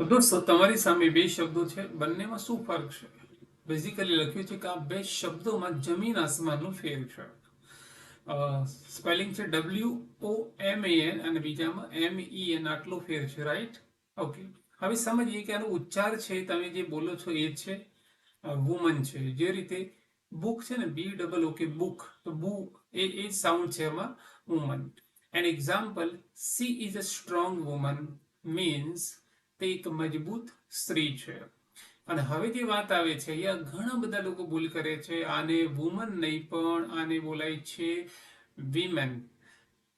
તો દોસ્તો, તમારી સામે બે શબ્દો છે. બંનેમાં શું ફરક છે? બેઝિકલી લખ્યું છે કે આ બે શબ્દોમાં જમીન આસમાનનો ફેર છે. સ્પેલિંગ છે W O M A N અને બીજામાં એમ ઈ એન આટલો ફેર છે રાઈટ ઓકે હવે સમજીએ કે આનો ઉચ્ચાર છે, તમે જે બોલો છો એ છે વુમન છે. જે રીતે બુક છે ને બી ડબલ ઓકે બુક તો બુ એ એ સાઉન્ડ છે એમાં woman an example she is a strong woman means તે એક મજબૂત સ્ત્રી છે. અને હવે જે વાત આવે છે અહીંયા ઘણા બધા લોકો ભૂલ કરે છે. આને વુમન નહીં, પણ આને બોલાય છે વિમેન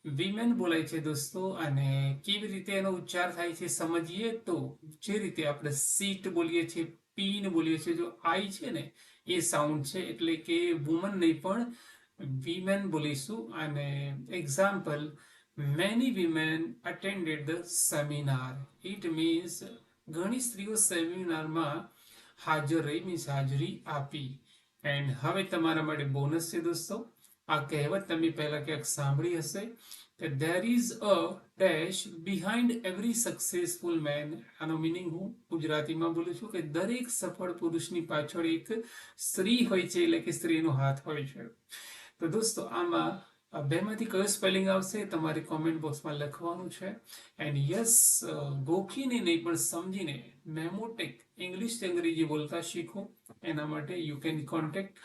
વિમેન બોલાય છે દોસ્તો, અને કેવી રીતે એનો ઉચ્ચાર થાય છે સમજીએ તો જે રીતે આપણે સીટ બોલીએ છીએ પીન બોલીએ છીએ, જો આઈ છે ને, એ સાઉન્ડ છે. એટલે કે વુમન નહીં, પણ વિમેન બોલીશું. અને example many women attended the seminar it means ઘણી સ્ત્રીઓ સેમિનારમાં હાજર રહી મીન્સ હાજરી આપી. એન્ડ હવે તમારા માટે બોનસ છે દોસ્તો. આ કહેવત તમે પહેલા ક્યાંક સાંભળી હશે કે there is a dash behind every successful man આનો મિનિંગ હું ગુજરાતીમાં બોલું છું કે દરેક સફળ પુરુષની પાછળ એક સ્ત્રી હોય છે, એટલે કે સ્ત્રીનો હાથ હોય છે. તો દોસ્તો, આમાં બેમાંથી કયો સ્પેલિંગ આવશે તમારે કોમેન્ટ બોક્સમાં લખવાનું છે. એન્ડ યસ ગોખીને નહીં, પણ સમજીને મેમોટેક ઇંગ્લિશ અંગ્રેજી બોલતા શીખો. એના માટે you can contact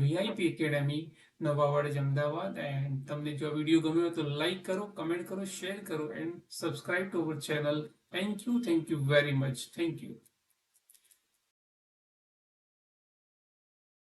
VIP academy Nawawad Ahmedabad. And તમને જો વીડિયો ગમ્યો તો લાઈક કરો કમેન્ટ કરો શેર કરો and subscribe to our channel thank you thank you very much thank you